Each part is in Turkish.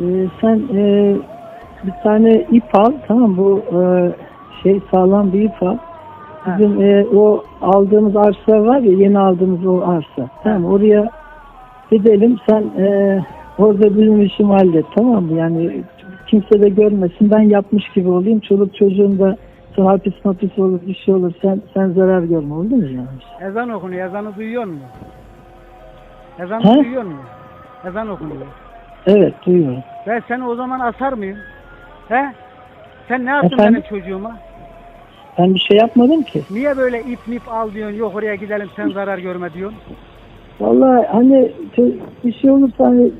Ee, sen e, bir tane ip al tamam bu e, şey sağlam bir ip al. Bizim e, o aldığımız arsa var ya yeni aldığımız o arsa. Tamam oraya gidelim sen e, orada bizim işimi hallet tamam mı? Yani kimse de görmesin ben yapmış gibi olayım. Çoluk çocuğun da hapis mapis olur bir şey olur sen sen zarar görme oldu mu yani? Ezan okunuyor. Ezanı duyuyor musun? Ezanı He? duyuyor musun? Ezan okunuyor. Evet duyuyorum. Ben seni o zaman asar mıyım? He? Sen ne yaptın Efendim? benim çocuğuma? Ben bir şey yapmadım ki. Niye böyle ip mip al diyorsun, yok oraya gidelim sen zarar görme diyorsun? Vallahi hani çö- bir şey olursa hani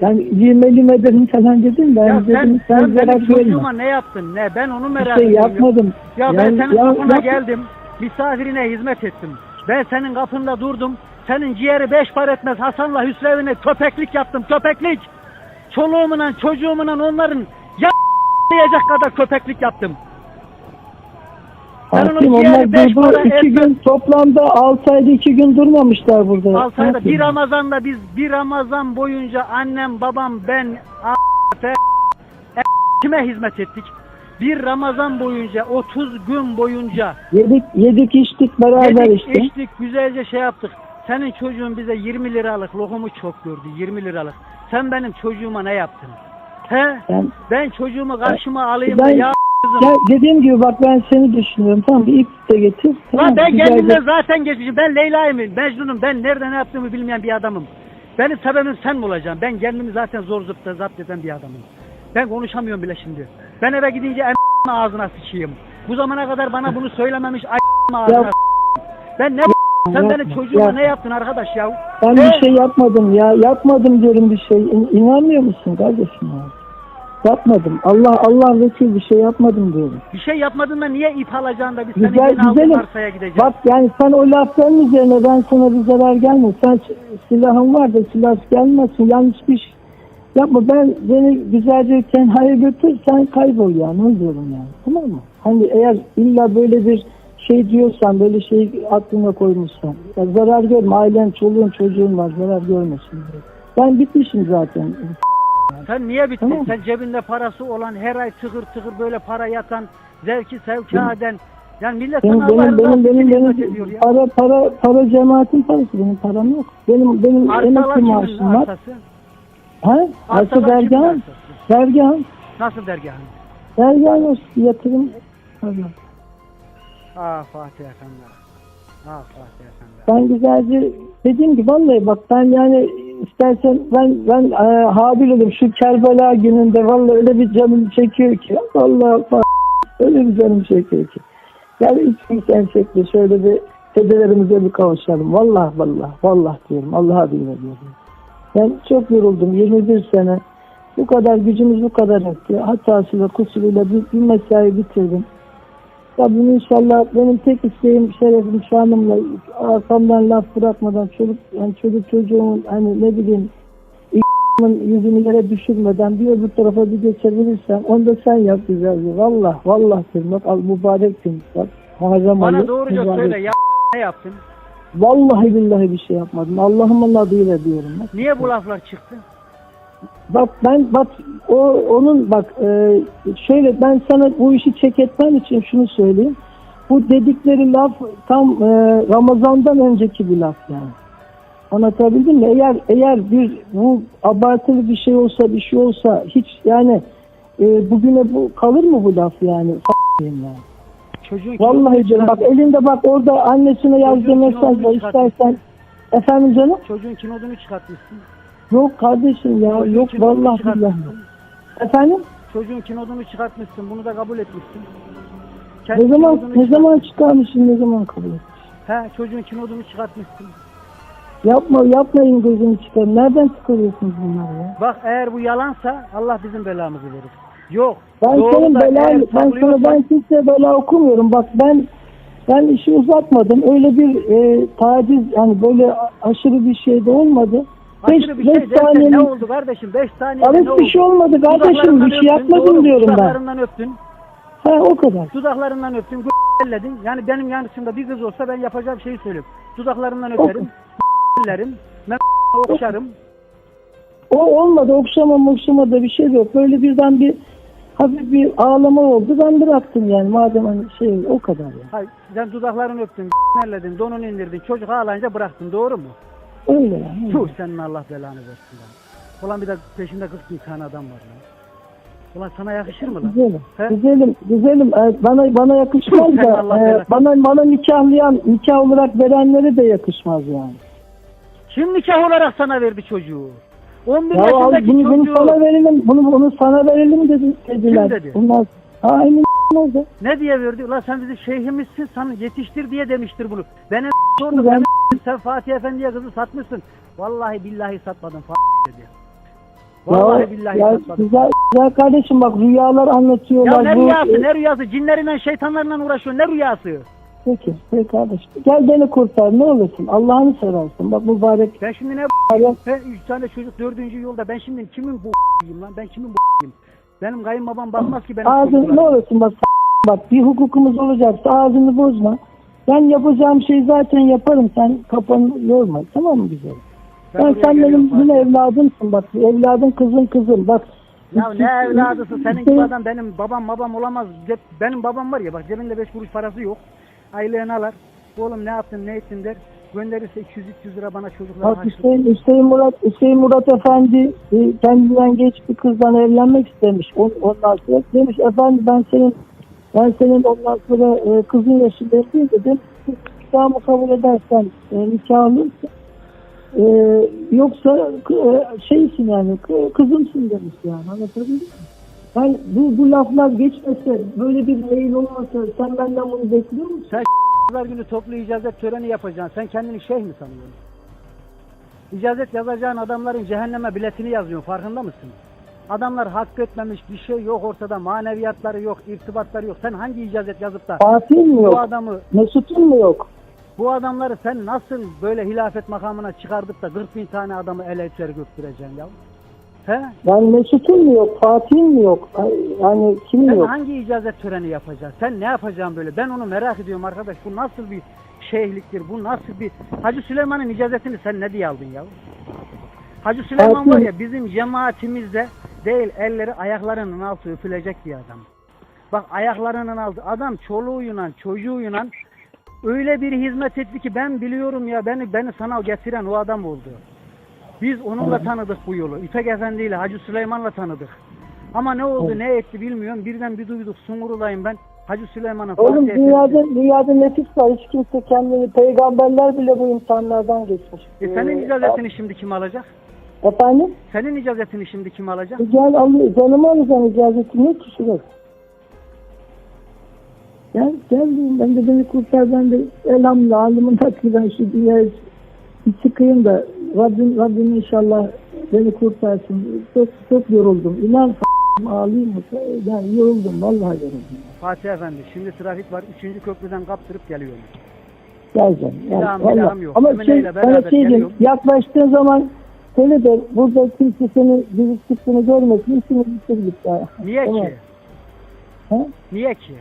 yani yemelim ederim falan dedim ben ya dedim sen, sen, sen zarar benim çocuğuma ne yaptın? Ne? Ben onu Bir merak şey ediyorum. yapmadım. Ya ben Yani senin ya- kapına yap- geldim. Misafirine hizmet ettim. Ben senin kapında durdum. Senin ciğeri beş par etmez Hasan'la Hüsrev'ine köpeklik yaptım. Köpeklik. Çoluğumla çocuğumla onların ya kadar köpeklik yaptım. Ciğeri onlar durdu iki etmez. gün toplamda altı ayda iki gün durmamışlar burada. Altı ayda Hakim. bir Ramazan'da biz bir Ramazan boyunca annem, babam, ben, a- e- kime hizmet ettik? Bir Ramazan boyunca 30 gün boyunca Yedik, yedik içtik beraber yedik, işte. içtik, güzelce şey yaptık. Senin çocuğun bize 20 liralık lokumu çok gördü, 20 liralık. Sen benim çocuğuma ne yaptın? He? Ben, Ben çocuğumu karşıma alayım Ben- da ya kızım. ya dediğim gibi bak ben seni düşünüyorum. Tamam bir ip de getir. Tamam, Lan ben kendimden zaten geçmişim. Ben Leyla'yım, Mecnun'um. Ben nerede ne yaptığımı bilmeyen bir adamım. Benim sebebim sen mi olacaksın? Ben kendimi zaten zor zıpta zapt eden bir adamım. Ben konuşamıyorum bile şimdi. Ben eve gidince em ağzına sıçayım. Bu zamana kadar bana bunu söylememiş ay ağzına Ya-. Ben ne sen benim çocuğuma ya. ne yaptın arkadaş ya? Ben He? bir şey yapmadım ya. Yapmadım diyorum bir şey. İn- İnanmıyor musun kardeşim ya? Yapmadım. Allah Allah vekil bir şey yapmadım diyorum. Bir şey yapmadın da niye ip alacaksın da biz senin Güzel aldığın güzelim. arsaya gideceğiz? Bak yani sen o lafların üzerine ben sana bir zarar gelmez. Sen silahın var da silah gelmesin. Yanlış bir şey yapma. Ben beni güzelce tenhaya götür sen kaybol ya. Ne diyorum yani. Tamam mı? Hani eğer illa böyle bir şey diyorsan böyle şey aklına koymuşsan ya zarar görme ailen çoluğun çocuğun var zarar görmesin diye. Ben bitmişim zaten. Sen niye bittin? Tamam. Sen cebinde parası olan, her ay tıkır tıkır böyle para yatan, zevki sevka eden. Yani millet Benim sana benim benim benim, benim ya. para para para cemaatin parası benim param yok. Benim benim emekli maaşım var. arsası? Ha? Arsa arsası? Dergahın. Nasıl dergahın? Olsun yatırım. Tabii. Ah Fatih Efendi. Ah Fatih Efendi. Ben güzelce dediğim gibi vallahi bak ben yani istersen ben ben e, habil olayım şu Kerbela gününde vallahi öyle bir canım çekiyor ki vallahi bak, öyle bir canım çekiyor ki. Yani hiç kimsen çekti şöyle bir dedelerimize bir kavuşalım. Vallahi vallahi vallahi diyorum Allah'a adıyla diyorum. Ben çok yoruldum 21 sene. Bu kadar gücümüz bu kadar etti. Hatasıyla kusuruyla bir, bir mesai bitirdim. Rabbim inşallah benim tek isteğim şerefim şanımla arkamdan laf bırakmadan çocuk yani çocuk çocuğumun hani ne bileyim yüzünü yere düşürmeden bir öbür tarafa bir geçebilirsem onu da sen yap güzel bir. Vallah vallah bak al mübarek gün bak. Muharrem Bana ayı, doğruca mübarek. söyle ya ne yaptın? Vallahi billahi bir şey yapmadım. Allah'ımın adıyla diyorum. Bak. Niye bu laflar çıktı? Bak ben bak o onun bak e, şöyle ben sana bu işi çek etmem için şunu söyleyeyim. Bu dedikleri laf tam e, Ramazan'dan önceki bir laf yani. Anlatabildim mi? Eğer eğer bir bu abartılı bir şey olsa bir şey olsa hiç yani e, bugüne bu kalır mı bu laf yani? Yani. Çocuğun Vallahi canım bak elinde bak orada annesine yazdığı mesajla istersen efendim canım Çocuğun kilodunu çıkartmışsın. Yok kardeşim ya Çocuğun yok kilodunu vallahi billahi. Efendim Çocuğun kilodunu çıkartmışsın. Bunu da kabul etmişsin. Ne Kendi zaman kilodunu ne çıkart- zaman çıkarmışsın ne zaman kabul et? He çocuğun kilodunu çıkartmışsın. Yapma yapmayın gözünü çıkarın. Nereden çıkarıyorsunuz bunları ya? Bak eğer bu yalansa Allah bizim belamızı verir. Yok. Ben doğru senin da bela eğer ben sana saklıyorsan- ben kimseye bela okumuyorum. Bak ben ben işi uzatmadım. Öyle bir e, taciz yani böyle aşırı bir şey de olmadı. Beş, bir beş şey saniyelik- ne oldu kardeşim? 5 saniyede Abi ne bir oldu? şey olmadı kardeşim. Bir şey yapmadım doğru, diyorum ben. Öptün. Ha o kadar. Dudaklarından öptün. elledin. Yani benim yanlışımda bir kız olsa ben yapacağım şeyi söylüyorum. Dudaklarından öperim. ellerim. Ben okşarım. O olmadı. Okşama okşama da bir şey yok. Böyle birden bir hafif bir ağlama oldu. Ben bıraktım yani. Madem hani şey o kadar yani. Hayır, sen dudaklarını öptün, nerledin, donunu indirdin, çocuk ağlayınca bıraktın, doğru mu? Öyle yani. Tuh senin Allah belanı versin lan. Ulan bir de peşinde 40 bin tane adam var lan. Ulan sana yakışır mı lan? Güzelim, He? güzelim, güzelim. Ee, Bana bana yakışmaz Sen da Allah e, belanı- bana bana nikahlayan, nikah olarak verenlere de yakışmaz yani. Kim nikah olarak sana verdi çocuğu? 11 Ya yaşındaki bunu, bunu çocuğu. sana verelim, bunu bunu sana verelim dedi, dediler. Kim dedi? Bunlar aynı oldu. Ne diye verdi? Ulan sen bizim şeyhimizsin, sana yetiştir diye demiştir bunu. Benim sordum, Ben- sen Fatih Efendi'ye kızı satmışsın. Vallahi billahi satmadım f- dedi. Vallahi ya, billahi ya satmadım. güzel, güzel kardeşim bak rüyalar anlatıyorlar. Ya ne bu- rüyası, ne rüyası? Cinleriyle, şeytanlarla uğraşıyor. Ne rüyası? Peki, peki kardeşim. Gel beni kurtar ne olursun. Allah'ını seversin. Bak mübarek. Ben şimdi ne Hala- Ben üç tane çocuk dördüncü yolda. Ben şimdi kimin bu lan? Ben kimin bu Benim kayınbabam bakmaz ki benim Ağzını ne çocuklarıma. olursun bak bak bir hukukumuz olacaksa ağzını bozma. Ben yapacağım şeyi zaten yaparım. Sen kafanı yorma. Tamam mı güzelim? Ben Ben buraya sen benim yine evladımsın bak. Evladım kızım kızım. Bak. Ya ne evladısın senin gibi adam benim babam babam olamaz. Cep- Benim babam var ya bak cebinde beş kuruş parası yok. Aylığını alır. Oğlum ne yaptın ne ettin der. Gönderirse 200-300 lira bana çocuklara Bak harçlık. Hüseyin, Hüseyin Murat Hüseyin Murat Efendi e, kendinden genç bir kızdan evlenmek istemiş. On, ondan sonra demiş efendim ben senin ben senin ondan sonra e, kızın yaşındayım değil de demiş nikahımı kabul edersen e, nikah alırsın. E, yoksa e, şeysin yani kızımsın demiş yani anlatabildim mi? Ben bu, bu laflar geçmese böyle bir mail olmasa sen benden bunu bekliyor musun? Sen pazar günü toplu icazet töreni yapacaksın. Sen kendini şeyh mi sanıyorsun? İcazet yazacağın adamların cehenneme biletini yazıyorsun. Farkında mısın? Adamlar hak etmemiş bir şey yok ortada. Maneviyatları yok, irtibatları yok. Sen hangi icazet yazıp da Fatih mi bu yok? adamı Mesut'un mu yok? Bu adamları sen nasıl böyle hilafet makamına çıkardıp da 40 bin tane adamı ele içeri götüreceksin ya? He? Yani Mesut'un mu yok? Fatih'in mi yok? Yani kimin Sen yok? hangi icazet töreni yapacaksın? Sen ne yapacaksın böyle? Ben onu merak ediyorum arkadaş. Bu nasıl bir şeyhliktir? Bu nasıl bir... Hacı Süleyman'ın icazetini sen ne diye aldın ya? Hacı Süleyman Fatih- var ya bizim cemaatimizde değil elleri ayaklarının altı öpülecek bir adam. Bak ayaklarının altı. Adam çoluğuyla çocuğuyla öyle bir hizmet etti ki ben biliyorum ya beni beni sana getiren o adam oldu. Biz onunla tanıdık bu yolu. İpek Efendi ile Hacı Süleyman'la tanıdık. Ama ne oldu ne etti bilmiyorum. Birden bir duyduk Sungur'dayım ben. Hacı Süleyman'ın Oğlum dünyada, dünyada nefis var. Hiç kimse kendini, peygamberler bile bu imtihanlardan geçmiş. E senin Ee, icazetini şimdi kim alacak? Efendim? Senin icazetini şimdi kim alacak? E Gel al, canımı alacaksın icazeti. Ne ki şurası? Gel, gel. Ben de beni kurtar. Ben de elhamdülillah alımın hakkından şu dünyaya çıkayım da Rabbim, Rabbim inşallah beni kurtarsın. Çok, çok yoruldum. İnan ağlayayım? Yani yoruldum. Vallahi yoruldum. Fatih Efendi şimdi trafik var. Üçüncü köprüden kaptırıp geliyorum. Geleceğim. Yani, vallahi. silahım yok. Ama şey, beraber şey diyeyim. Yaklaştığın zaman söyle de burada kimse seni bizi çıktığını görmesin. İşini bitir git ya. Niye Tamam. ki? Ha? Niye ki?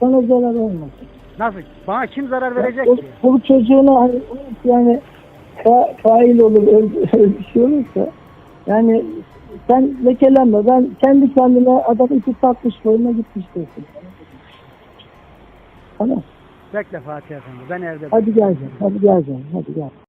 Sana zarar olmasın. Nasıl? Bana kim zarar verecek Bu, ki? bu çocuğuna hani yani fa, fail olur bir şey olursa yani sen lekelenme. Ben kendi kendime adam iki satmış boyuna gitmiş diyorsun. Tamam. Bekle Fatih Efendi. Ben evde. Hadi geleceğim. Hadi geleceğim. Hadi gel.